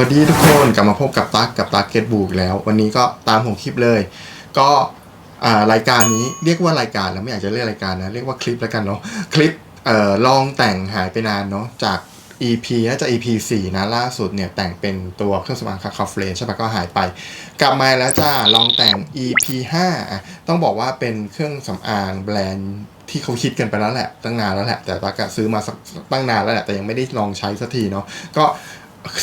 วัสดีทุกคนกลับมาพบกับตั๊กกับตั๊กเก็ตบูกแล้ว วันนี้ก็ตามผมคลิปเลย ก็รายการนี้เรียกว่ารายการแล้วไม่อยากจะเรียกรายการนะเรียกว่าคลิปแล้วกันเนาะคลิปออลองแต่งหายไปนานเนาะจาก EP น่าจะ EP 4 นะล่าสุดเนี่ยแต่งเป็นตัวเครื่องสำอางคาคาเฟลใช่ปะก็หายไป กลับมาแล้วจ้าลองแต่ง EP 5อะต้องบอกว่าเป็นเครื่องสำอางแบรนด์ที่เขาคิดกันไปแล้วแหละตั้งนานแล้วแหละแต่ตั๊กะซื้อมาสักตั้งนานแล้วแหละแต่ยังไม่ได้ลองใช้สักทีเนาะก็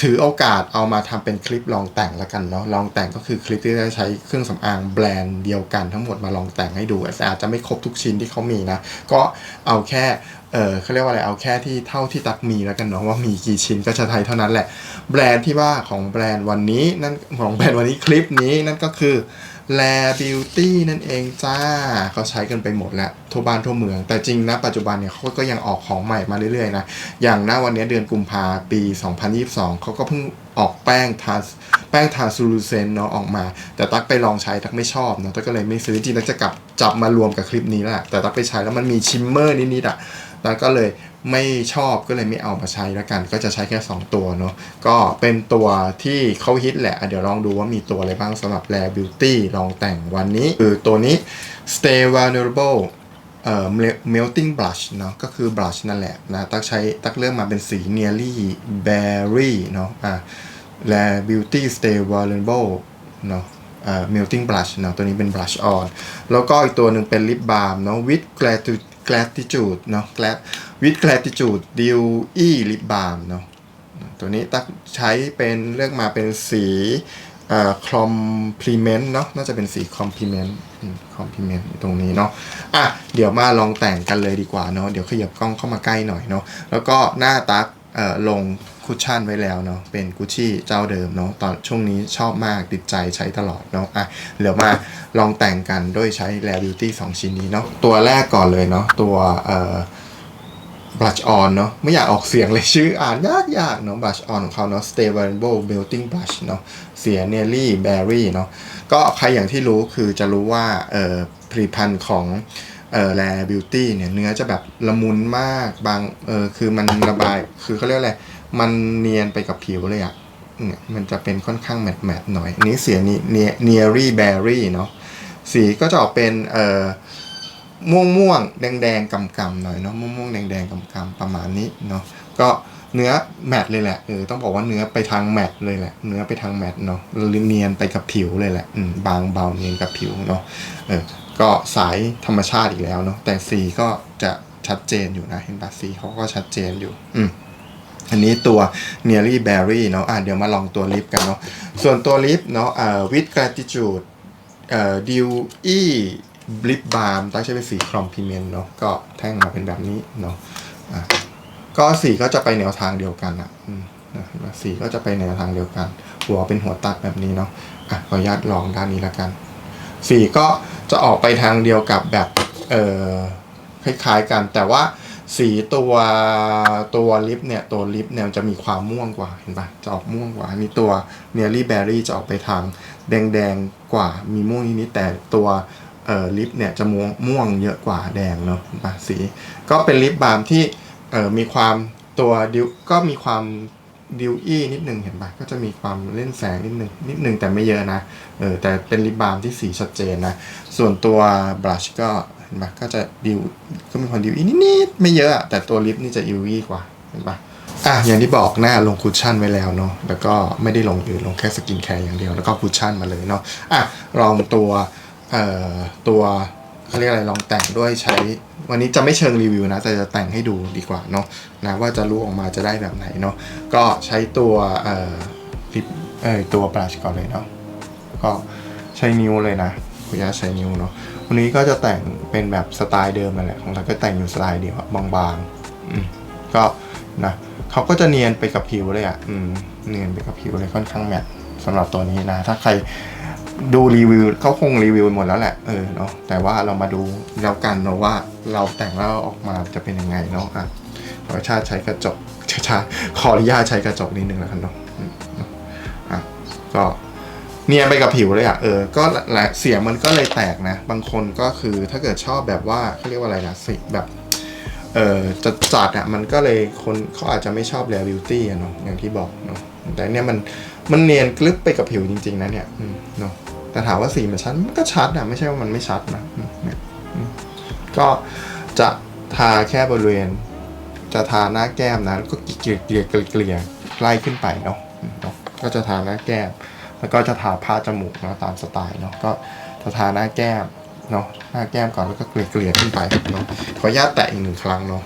ถือโอกาสเอามาทำเป็นคลิปลองแต่งแล้วกันเนาะลองแต่งก็คือคลิปที่จะใช้เครื่องสำอางแบรนด์เดียวกันทั้งหมดมาลองแต่งให้ดูแต่อาจจะไม่ครบทุกชิ้นที่เขามีนะ ก็เอาแค่เออเขาเรียกว่าอะไรเอาแค่ที่เท่าที่ตักมีแล้วกันเนาะว่ามีกี่ชิ้นก็จะไทยเท่านั้นแหละ แบรนด์ที่ว่าของแบรนด์วันนี้นั่นของแบรนด์วันนี้คลิปนี้นั่นก็คือ แลบิวตี้นั่นเองจ้าเขาใช้กันไปหมดแล้วทั่วบ้านทั่วเมือง แต่จริงนะ ปัจจุบันเนี่ยเขาก็ยังออกของใหม่มาเรื่อยๆนะ อย่างหน้าวันนี้เดือนกุมภาปี 2022 เขาก็เพิ่งออกแป้งทาแป้งทาซูลูเซนเนาะออกมา แต่ตักไปลองใช้ตักไม่ชอบเนาะตักก็เลยไม่ซื้อจริงตักจะกลับจับมารวมกับคลิปนี้แหละแต่ตักไปใช้แล้วมันมีชิมเมอร์นิดๆอะ ตักก็เลยไม่ชอบก็เลยไม่เอามาใช้แล้วกัน ก็จะใช้แค่ 2 ตัวเนาะก็เป็นตัวที่เขาฮิตแหละะเดี๋ยวลองดูว่ามีตัวอะไรบ้างสำหรับแลบิวตี้ลองแต่งวันนี้ คือตัวนี้ Stay Vulnerable เอ่อ melting blush เนาะก็คือ blush นั่นแหละนะตักใช้ตักเลือกมาเป็นสี nearly berry เนาะอะแล beauty stay vulnerable เนาะอ่า melting blush เนาะตัวนี้เป็น blush on แล้วก็อีกตัวหนึ่งเป็น lip balm เนาะ with gratu- gratitude เนาะ grat with gratitude deal e lip balm เนาะตัวนี้ตักใช้เป็นเลือกมาเป็นสีอ่อ compliment เนาะน่าจะเป็นสี compliment อืม compliment ตรงนี้เนาะอะเดี๋ยวมาลองแต่งกันเลยดีกว่าเนาะเดี๋ยวขยับกล้องเข้ามาใกล้หน่อยเนาะแล้วก็หน้าตักเอ่อลงคุชชั่นไว้แล้วเนาะเป็นกุชชี่เจ้าเดิมเนาะตอนช่วงนี้ชอบมากติดใจใช้ตลอดเนาะอะเดี๋ยวมาลองแต่งกันด้วยใช้ Rare Beauty 2ชิ้นนี้เนาะตัวแรกก่อนเลยเนาะตัวเอ่อ blush on เนาะไม่อยากออกเสียงเลยชื่ออ่านยากยากเนาะ blush on ของเขาเนาะ stable melting blush เนาะเสีย nearly berry เนาะก็ใครอย่างที่รู้คือจะรู้ว่าเอ่อผลิตภัณฑ์ของเออ Rare Beauty เนี่ยเนื้อจะแบบละมุนมากบางเออคือมันระบายคือเขาเรียกอะไร มันเนียนไปกับผิวเลยอะ่ะมันจะเป็นค่อนข้างแมตแมตหน่อยอันนี้เสียนี่เนีย nearly berry เนาะสีก็จะออกเป็นเอ่อม่วงม่วงแดงแดงๆกำกำๆหน่อยเนาะม่วงม่วงแดงแดงๆกำกำๆประมาณนี้เนาะก็เนื้อแมตเลยแหละเออต้องบอกว่าเนื้อไปทางแมตเลยแหละ เนื้อไปทางแมตเนาะเนียนไปกับผิวเลยแหละอืมบางเบาเนียนกับผิวเนาะเออก็สายธรรมชาติอีกแล้วเนาะแต่สีก็จะชัดเจนอยู่นะเห็นปะสีเขาก็ชัดเจนอยู่ อืม อันนี้ตัว Nearly Berry เนาะอะเดี๋ยวมาลองตัวลิปกันเนาะส่วนตัวลิปเนาะอ่า with gratitude เอ่อ dewy lip balm ตั้งใช้เป็นสี compliment เนาะก็แท่งมาเป็นแบบนี้เนาะอะก็สีก็จะไปแนวทางเดียวกันอะนะเห็นปะสีก็จะไปแนวทางเดียวกัน หัวเป็นหัวตัดแบบนี้เนาะอะขออนุญาตลองด้านนี้แล้วกัน สีก็จะออกไปทางเดียวกับแบบเอ่อคล้ายๆกันแต่ว่า สีตัวตัวลิปเนี่ยตัวลิปเนี่ยจะมีความม่วงกว่าเห็นปะจะออกม่วงกว่าอันนี้ตัว Nearly Berry จะออกไปทางแดงๆกว่ามีม่วงนิดๆแต่ตัวเอ่อลิปเนี่ยจะม่วงม่วงเยอะกว่าแดงเนาะเห็นปะสี ก็เป็นลิปบาล์มที่เอ่อมีความตัวดิวก็มีความดิวอี้นิดนึงเห็นปะก็จะมีความเล่นแสงนิดนึงนิดนึงแต่ไม่เยอะนะเออแต่เป็นลิปบาล์มที่สีชัดเจนนะส่วนตัวบลัชก็ ห็นปะก็จะดิวก็มีความดิวอีนิดๆไม่เยอะอะแต่ตัวลิปนี่จะดิวอี้กว่าเห็นปะอะอย่างที่บอกหน้าลงคุชชั่นไว้แล้วเนาะแล้วก็ไม่ได้ลงอื่นลงแค่สกินแคร์อย่างเดียวแล้วก็คุชชั่นมาเลยเนาะอะลองตัวเอ่อตัวเขาเรียกอะไรลองแต่งด้วยใช้ วันนี้จะไม่เชิงรีวิวนะ แต่จะแต่งให้ดูดีกว่าเนาะนะว่าจะรู้ออกมาจะได้แบบไหนเนาะก็ใช้ตัวเอ่อลิปเอ่อตัวบลัชก่อนเลยเนาะก็ใช้นิ้วเลยนะขออนุญาใช้นิ้วเนาะวันนี้ก็จะแต่งเป็นแบบสไตล์เดิมนั่นแหละของเราก็แต่งอยู่สไตล์เดียวบางๆก็นะเขาก็จะเนียนไปกับผิวเลยอะเนียนไปกับผิวเลยค่อนข้างแมทสำหรับตัวนี้นะ ถ้าใครดูรีวิวเขาคงรีวิวหมดแล้วแหละเออเนาะแต่ว่าเรามาดูแล้วกันเนาะว่าเราแต่งแล้วออกมาจะเป็นยังไงเนาะอะขอชาติใช้กระจกชาชาขออนุญาตใช้กระจกนิดนึงแล้วกันเนาะอะก็ เนียนไปกับผิวเลยอะเออก็และเสียงมันก็เลยแตกนะ บางคนก็คือถ้าเกิดชอบแบบว่าเขาเรียกว่าอะไรนะสีแบบเออจัดจัดอะมันก็เลยคนเขาอาจจะไม่ชอบแรบิวตี้อะเนาะอย่างที่บอกเนาะแต่เนี่ยมันมันเนียนกลึบไปกับผิวจริง ๆนะเนี่ยเนาะแต่ถามว่าสีมันชัดมันก็ชัดอะไม่ใช่ว่ามันไม่ชัดนะก็จะทาแค่บริเวณ จะทาหน้าแก้มนะแล้วก็เกลี่ยเกลี่ยเกลี่ยเกลี่ยไล่ขึ้นไปเนาะก็จะทาหน้าแก้ม แล้วก็จะทาผ้าจมูกเนาะตามสไตล์เนาะก็จะทาหน้าแก้มเนาะหน้าแก้มก่อนแล้วก็เกลี่ยเกลียขึ้นไปเนาะขออนุญาตแตะอีกหนึ่งครั้งเนาะ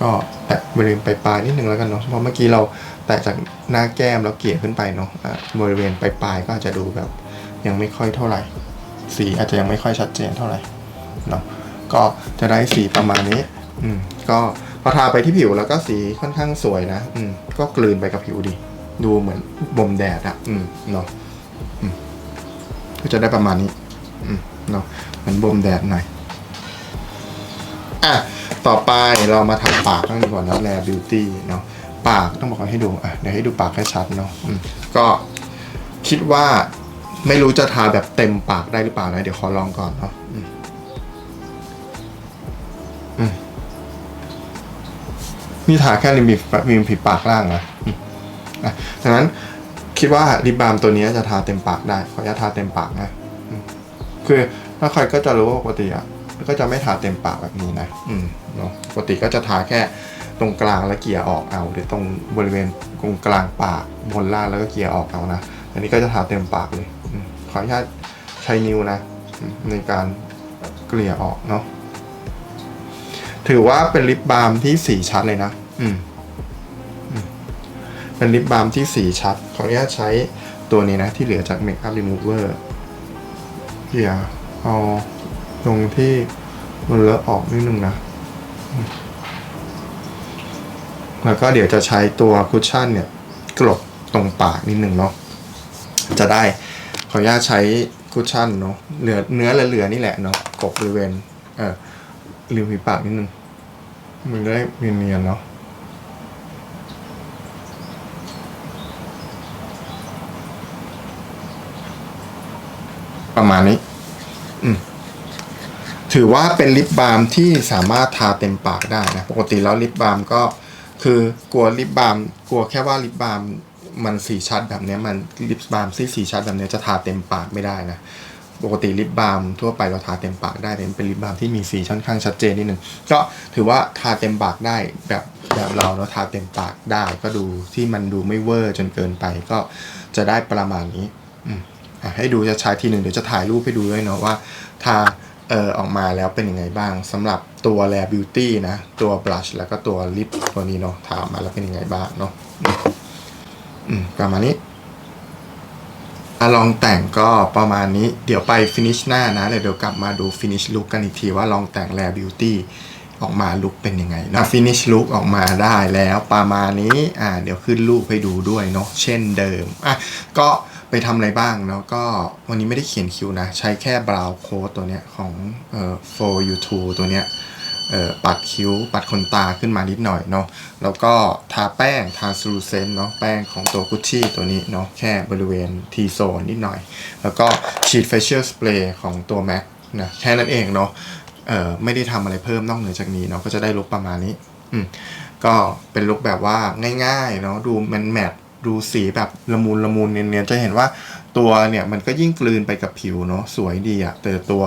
ก็แตะบริเวณปลายๆนิดนึงแล้วกันเนาะเพราะเมื่อกี้เราแตะจากหน้าแก้มแล้วเกลี่ยขึ้นไปเนาะบริเวณปลายๆก็อาจจะดูแบบ ยังไม่ค่อยเท่าไหร่ สีอาจจะยังไม่ค่อยชัดเจนเท่าไหร่เนาะก็จะได้สีประมาณนี้ อืมก็ อทาไปที่ผิวแล้วก็สีค่อนข้างสวยนะ อืม ก็กลืนไปกับผิวดี ดูเหมือนบ่มแดดอะอืมเนาะก็จะได้ประมาณนี้ อืมเนาะเหมือนบ่มแดดหน่อย อะ ต่อไปเรามาทำปากกันดีกว่านะแลบิวตี้เนาะ ปากต้องบอกให้ดู อะ เดี๋ยวให้ดูปากให้ชัดเนาะ อืม ก็คิดว่าไม่รู้จะทาแบบเต็มปากได้หรือเปล่านะ เดี๋ยวขอลองก่อนเนาะ นี่ทาแค่ริมีริมฝีปากล่างนะดังนั้นคิดว่าลิปบามตัวนี้จะทาเต็มปากได้ขออนุญาตทาเต็มปากนะคือถ้าใครก็จะรู้ว่าปกติอะก็จะไม่ทาเต็มปากแบบนี้นะ อืมเนาะปกติก็จะทาแค่ตรงกลางแล้วเกลี่ยออกเอา หรือตรงบริเวณตรงกลางปากบนล่างแล้วก็เกลี่ยออกเอานะ อันนี้ก็จะทาเต็มปากเลยอขออนุญาตใช้นิ้วนะ ในการเกลี่ยออกเนาะ ถือว่าเป็นลิปบาล์มที่สีชัดเลยนะ อืม เป็นลิปบาล์มที่สีชัด ขออนุญาตใช้ตัวนี้นะ ที่เหลือจาก Makeup Remover เกลี่ยเอาตรงที่มันเลอะออกนิดนึงนะ แล้วก็เดี๋ยวจะใช้ตัวคุชชั่นเนี่ย กลบตรงปากนิดนึงเนาะ จะได้ขออนุญาตใช้คุชชั่นเนาะเหลือเนื้อเหลือๆนี่แหละเนาะกบบริเวณ เออ ริมฝีปากนิดนึง มันได้เนียนๆเนาะประมาณนี้ถือว่าเป็นลิปบาล์มที่สามารถทาเต็มปากได้นะ ปกติแล้วลิปบาล์มก็คือกลัวลิปบาล์มกลัวแค่ว่าลิปบาล์มมันสีชัดแบบนี้มันลิปบาล์มที่สีชัดแบบนี้จะทาเต็มปากไม่ได้นะ ปกติลิปบาล์มทั่วไปเราทาเต็มปากได้แต่เป็นลิปบาล์มที่มีสีค่อนข้างชัดเจนนิดนึงก็ถือว่าทาเต็มปากได้แบบแบบเราเนาะทาเต็มปากได้ก็ดูที่มันดูไม่เวอร์จนเกินไปก็จะได้ประมาณนี้ให้ดูจะใช้ทีหนึ่งเดี๋ยวจะถ่ายรูปให้ดูด้วยเนาะว่าทาเออออกมาแล้วเป็นยังไงบ้างสำหรับตัว Rare Beauty นะ ตัว blush แล้วก็ตัวลิปตัวนี้เนาะทาออกมาแล้วเป็นยังไงบ้างเนาะประมาณนี้ อะลองแต่งก็ประมาณนี้ เดี๋ยวไปฟินิชหน้านะเดี๋ยวกลับมาดูฟินิชลุคกันอีกทีว่าลองแต่งแลบิวตี้ออกมาลุคเป็นยังไงนะฟินิชลุคออกมาได้แล้วประมาณนี้อ่าเดี๋ยวขึ้นรูปให้ดูด้วยเนาะเช่นเดิมอะก็ไปทำอะไรบ้างเนาะก็วันนี้ไม่ได้เขียนคิวนะ ใช้แค่บราวโค้ดตัวเนี้ยของเอ่อ for you t u ตัวเนี้ย ปัดคิ้ว ปัดขนตาขึ้นมานิดหน่อยเนาะแล้วก็ทาแป้งทาซูเซนเนาะแป้งของตัวกุชชี่ตัวนี้เนาะแค่บริเวณทีโซนนิดหน่อย แล้วก็ฉีดเฟเชียลสเปรย์ของตัว MAC นะแค่นั้นเองเนาะไม่ได้ทำอะไรเพิ่มนอกเหนือจากนี้เนาะก็จะได้ลุคประมาณนี้อืมก็เป็นลุคแบบว่าง่ายๆเนาะดูแมนแมทดูสีแบบละมุนละมุนเนียนๆจะเห็นว่า ตัวเนี่ยมันก็ยิ่งกลืนไปกับผิวเนาะสวยดีอะแต่ตัว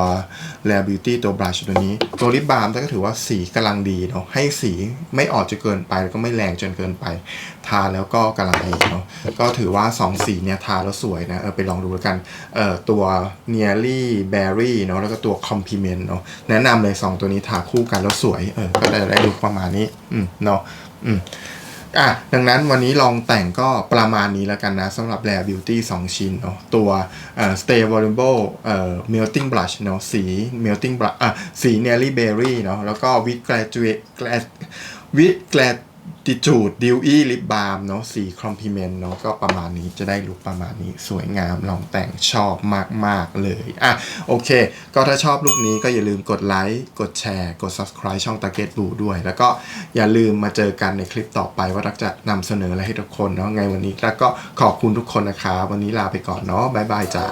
Rare Beauty ตัวบลัชตัวนี้ ตัวลิปบาล์มก็ถือว่าสีกำลังดีเนาะให้สีไม่ออกจนเกินไปแล้วก็ไม่แรงจนเกินไป ทาแล้วก็กำลังดีเนาะก็ถือว่า 2 สีเนี่ยทาแล้วสวยนะเออไปลองดูแล้วกันเออตัว Nearly Berry เนาะแล้วก็ตัว Compliment เนาะแนะนำเลย 2 ตัวนี้ทาคู่กันแล้วสวยเออก็ได้ได้ดูประมาณนี้อืมเนาะอืม อะดังนั้นวันนี้ลองแต่งก็ประมาณนี้แล้วกันนะสำหรับแลบิวตี้สองชิ้นเนาะตัวเอ่อ stay voluble เอ่อ melting blush เนาะสี melting blush อะสี nearly berry เนาะแล้วก็ with graduate with grad Glad With Gratitude Dewy Lip Balm เนาะสี Compliment เนาะก็ประมาณนี้จะได้ลุคประมาณนี้สวยงามลองแต่งชอบมาก ๆ เลย อะ โอเค ก็ถ้าชอบลุคนี้ก็อย่าลืมกดไลค์ กดแชร์ กด Subscribe ช่อง Target Blue ด้วย แล้วก็อย่าลืมมาเจอกันในคลิปต่อไปว่ารักจะนำเสนออะไรให้ทุกคนเนาะไงวันนี้แล้วก็ขอบคุณทุกคนนะครับวันนี้ลาไปก่อนเนาะบ๊ายบายจ้า